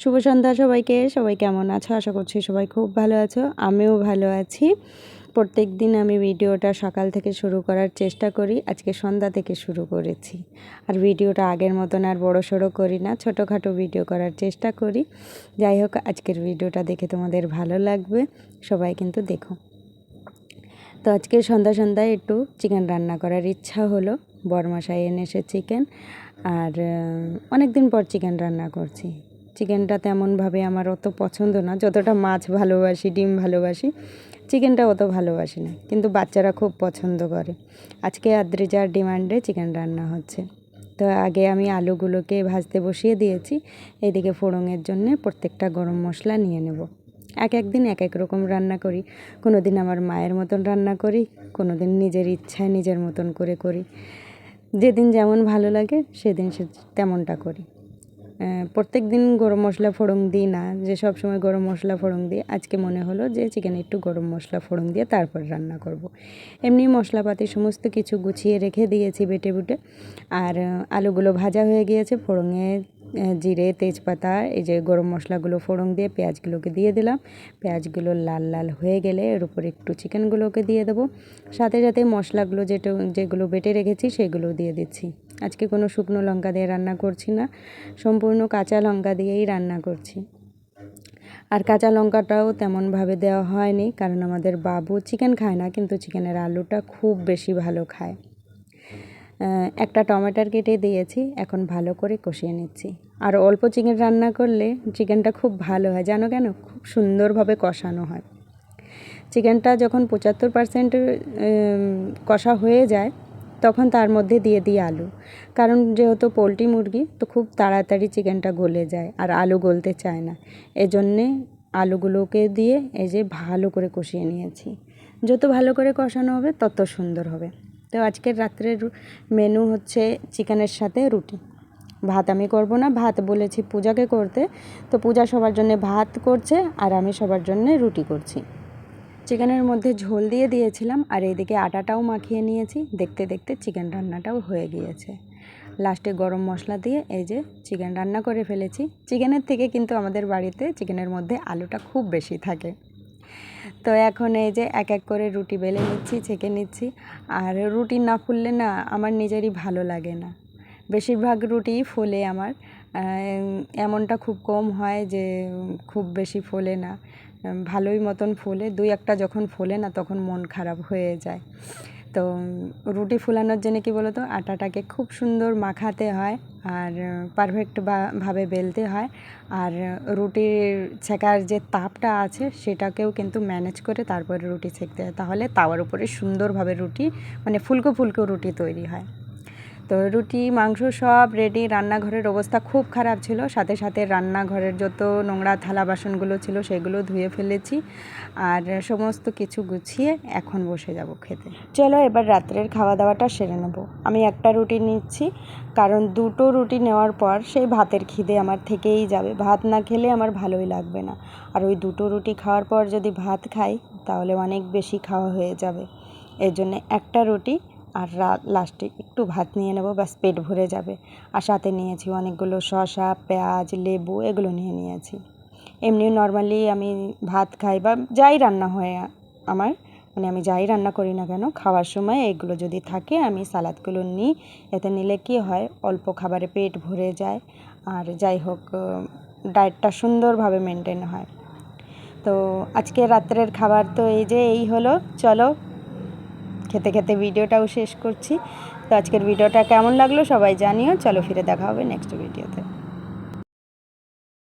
শুভ সন্ধ্যা সবাইকে। সবাই কেমন আছো? আশা করছি সবাই খুব ভালো আছো। আমিও ভালো আছি। প্রত্যেক দিন আমি ভিডিওটা সকাল থেকে শুরু করার চেষ্টা করি। আজকে সন্ধ্যা থেকে শুরু করেছি। আর ভিডিওটা আগের মতন আর বড় সড়ো করি না, ছোটোখাটো ভিডিও করার চেষ্টা করি। যাই হোক, আজকের ভিডিওটা দেখে তোমাদের ভালো লাগবে। সবাই কিন্তু দেখো। তো আজকে সন্ধ্যা সন্ধ্যায় একটু চিকেন রান্না করার ইচ্ছা হলো। বরমাসায় এনেছে চিকেন। আর অনেক দিন পর চিকেন রান্না করছি। চিকেনটা তেমনভাবে আমার অত পছন্দ না। যতটা মাছ ভালোবাসি, ডিম ভালোবাসি, চিকেনটা অত ভালোবাসি না। কিন্তু বাচ্চারা খুব পছন্দ করে। আজকে আদ্রিজার ডিমান্ডে চিকেন রান্না হচ্ছে। তো আগে আমি আলুগুলোকে ভাজতে বসিয়ে দিয়েছি। এইদিকে ফোড়নের জন্য প্রত্যেকটা গরম মশলা নিয়ে নেব। এক এক দিন এক এক রকম রান্না করি। কোনো দিন আমার মায়ের মতন রান্না করি কোনো দিন নিজের ইচ্ছায় নিজের মতন করে করি। যেদিন যেমন ভালো লাগে, সেদিন সে তেমনটা করি। প্রত্যেক দিন গরম মশলা ফোড়ন দিই না, যে সব সময় গরম মশলা ফোড়ন দিই। আজকে মনে হলো যে চিকেনে একটু গরম মশলা ফোড়ন দিয়ে তারপর রান্না করব। এমনি মশলাপাতি সমস্ত কিছু গুছিয়ে রেখে দিয়েছি বেটে বুটে। আর আলুগুলো ভাজা হয়ে গিয়েছে, ফোড়নে জিরে, তেজপাতা, এই যে গরম মশলাগুলো ফোড়ন দিয়ে পেঁয়াজগুলোকে দিয়ে দিলাম। পেঁয়াজগুলো লাল লাল হয়ে গেলে এর উপর একটু চিকেনগুলোকে দিয়ে দেবো। সাথে সাথে মশলাগুলো যেটা, যেগুলো বেটে রেখেছি সেগুলো দিয়ে দিচ্ছি। আজকে কোনো শুকনো লঙ্কা দিয়ে রান্না করছি না, সম্পূর্ণ কাঁচা লঙ্কা দিয়েই রান্না করছি। আর কাঁচা লঙ্কাটাও তেমনভাবে দেওয়া হয়নি, কারণ আমাদের বাবু চিকেন খায় না, কিন্তু চিকেনের আলুটা খুব বেশি ভালো খায়। একটা টমেটোর কেটে দিয়েছি, এখন ভালো করে কষিয়ে নিচ্ছি। আর অল্প চিকেন রান্না করলে চিকেনটা খুব ভালো হয়, জানো কেন? খুব সুন্দরভাবে কষানো হয়। চিকেনটা যখন পঁচাত্তর পারসেন্ট কষা হয়ে যায় তখন তার মধ্যে দিয়ে দিই আলু। কারণ যেহেতু পোলট্রি মুরগি, তো খুব তাড়াতাড়ি চিকেনটা গলে যায় আর আলু গলতে চায় না। এজন্যে আলুগুলোকে দিয়ে এই যে ভালো করে কষিয়ে নিয়েছি। যত ভালো করে কষানো হবে, তত সুন্দর হবে। তো আজকের রাত্রের মেনু হচ্ছে চিকেনের সাথে রুটি। ভাত আমি করব না, ভাত বলেছি পূজাকে করতে। তো পূজা সবার জন্য ভাত করছে আর আমি সবার জন্য রুটি করছি। চিকেনের মধ্যে ঝোল দিয়ে দিয়েছিলাম আর এইদিকে আটাটাও মাখিয়ে নিয়েছি। দেখতে দেখতে চিকেন রান্নাটাও হয়ে গিয়েছে। লাস্টে গরম মশলা দিয়ে এই যে চিকেন রান্না করে ফেলেছি। চিকেনের থেকে কিন্তু আমাদের বাড়িতে চিকেনের মধ্যে আলুটা খুব বেশি থাকে। তো এখন এই যে এক এক করে রুটি বেলে নিচ্ছি, ছেঁকে নিচ্ছি। আর রুটি না ফুললে না আমার নিজেরই ভালো লাগে না। বেশিরভাগ রুটিই ফুলে আমার। এমনটা খুব কম হয় যে খুব বেশি ফোলে না। ভালোই মতন ফোলে। দুই একটা যখন ফোলে না, তখন মন খারাপ হয়ে যায়। তো রুটি ফুলানোর জন্য কী বলতো? আটাটাকে খুব সুন্দর মাখাতে হয় আর পারফেক্ট ভাবে বেলতে হয়। আর রুটির ছেঁকার যে তাপটা আছে, সেটাকেও কিন্তু ম্যানেজ করে তারপরে রুটি ছেঁকতে হয়। তাহলে তাওয়ার উপরে সুন্দরভাবে রুটি মানে ফুলকো ফুলকো রুটি তৈরি হয়। তো রুটি, মাংস সব রেডি রান্নাঘরের অবস্থা খুব খারাপ ছিল। সাথে সাথে রান্নাঘরের যত নোংরা থালা বাসনগুলো ছিল সেগুলো ধুয়ে ফেলেছি আর সমস্ত কিছু গুছিয়ে এখন বসে যাব খেতে। চলো এবার রাত্রের খাওয়া দাওয়াটা সেরে নেব। আমি একটা রুটি নিচ্ছি, কারণ দুটো রুটি নেওয়ার পর সেই ভাতের খিদে আমার থেকেই যাবে। ভাত না খেলে আমার ভালোই লাগবে না। আর ওই দুটো রুটি খাওয়ার পর যদি ভাত খাই, তাহলে অনেক বেশি খাওয়া হয়ে যাবে। এর জন্যে একটা রুটি আর লাস্টে একটু ভাত নিয়ে নেব, ব্যাস পেট ভরে যাবে। আর সাথে নিয়েছি অনেকগুলো শসা, পেঁয়াজ, লেবু, এগুলো নিয়ে নিয়েছি। এমনি নর্মালি আমি ভাত খাই বা যাই রান্না হয় আমার মানে আমি যাই রান্না করি না কেন, খাওয়ার সময় এগুলো যদি থাকে আমি সালাদগুলো নিই। এতে নিলে কি হয়, অল্প খাবারে পেট ভরে যায়। আর যাই হোক ডায়েটটা সুন্দরভাবে মেনটেন হয়। তো আজকে রাত্রের খাবার তো এই যে এই হলো, চলো খেতে খেতে ভিডিওটাও শেষ করছি। তো আজকের ভিডিওটা কেমন লাগল সবাই জানিও। চলো ফিরে দেখা হবে নেক্সট ভিডিওতে